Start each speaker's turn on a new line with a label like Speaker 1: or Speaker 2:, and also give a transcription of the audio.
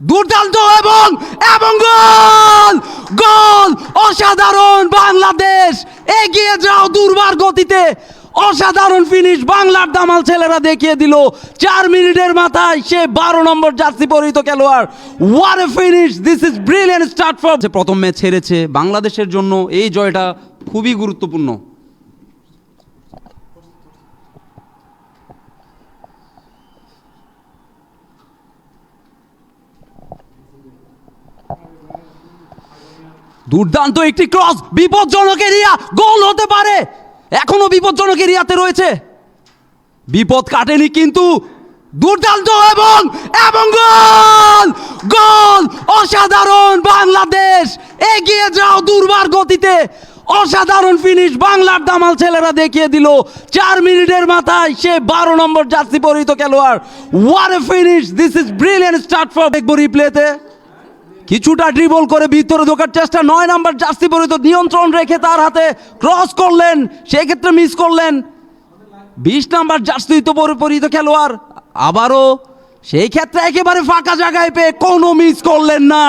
Speaker 1: দুর্দান্ত এবং এবং গোল! গোল! অসাধারণ বাংলাদেশ! এগিয়ে যাও দুর্বার গতিতে! অসাধারণ ফিনিশ বাংলার দামাল ছেলেরা দেখিয়ে দিল। চার মিনিটের মাথায় সে বারো নম্বর জার্সি পরিহিত খেলোয়াড়। What finish this is brilliant start for প্রথম ম্যাচ হেরেছে বাংলাদেশের জন্য এই জয়টা খুবই গুরুত্বপূর্ণ। দুর্দান্ত একটি ক্রস। বিপজ্জনক এরিয়া, গোল হতে পারে। এখনও বিপজ্জনক এরিয়াতে রয়েছে। বিপদ কাটেনি কিন্তু দুর্দান্ত এবং এবং গোল! গোল! অসাধারণ বাংলাদেশ! এগিয়ে যাও দুর্বার গতিতে। অসাধারণ ফিনিশ বাংলার দামাল ছেলেরা দেখিয়ে দিল। চার মিনিটের মাথায় সে বারো নম্বর জার্সি পরিহিত খেলোয়াড়। What a finish this is brilliant start for দেখব রিপ্লেতে কিছুটা ড্রিবল করে ভিতরে ঢোকার চেষ্টা। নয় নাম্বার জার্সি পরিত নিয়ন্ত্রণ রেখে তার হাতে ক্রস করলেন সেই ক্ষেত্রে মিস করলেন। বিশ নাম্বার জার্সি তো পরিপরিত খেলোয়াড়। আবারও সেই ক্ষেত্রে একেবারে ফাঁকা জায়গায় পেয়ে কোনো মিস করলেন না।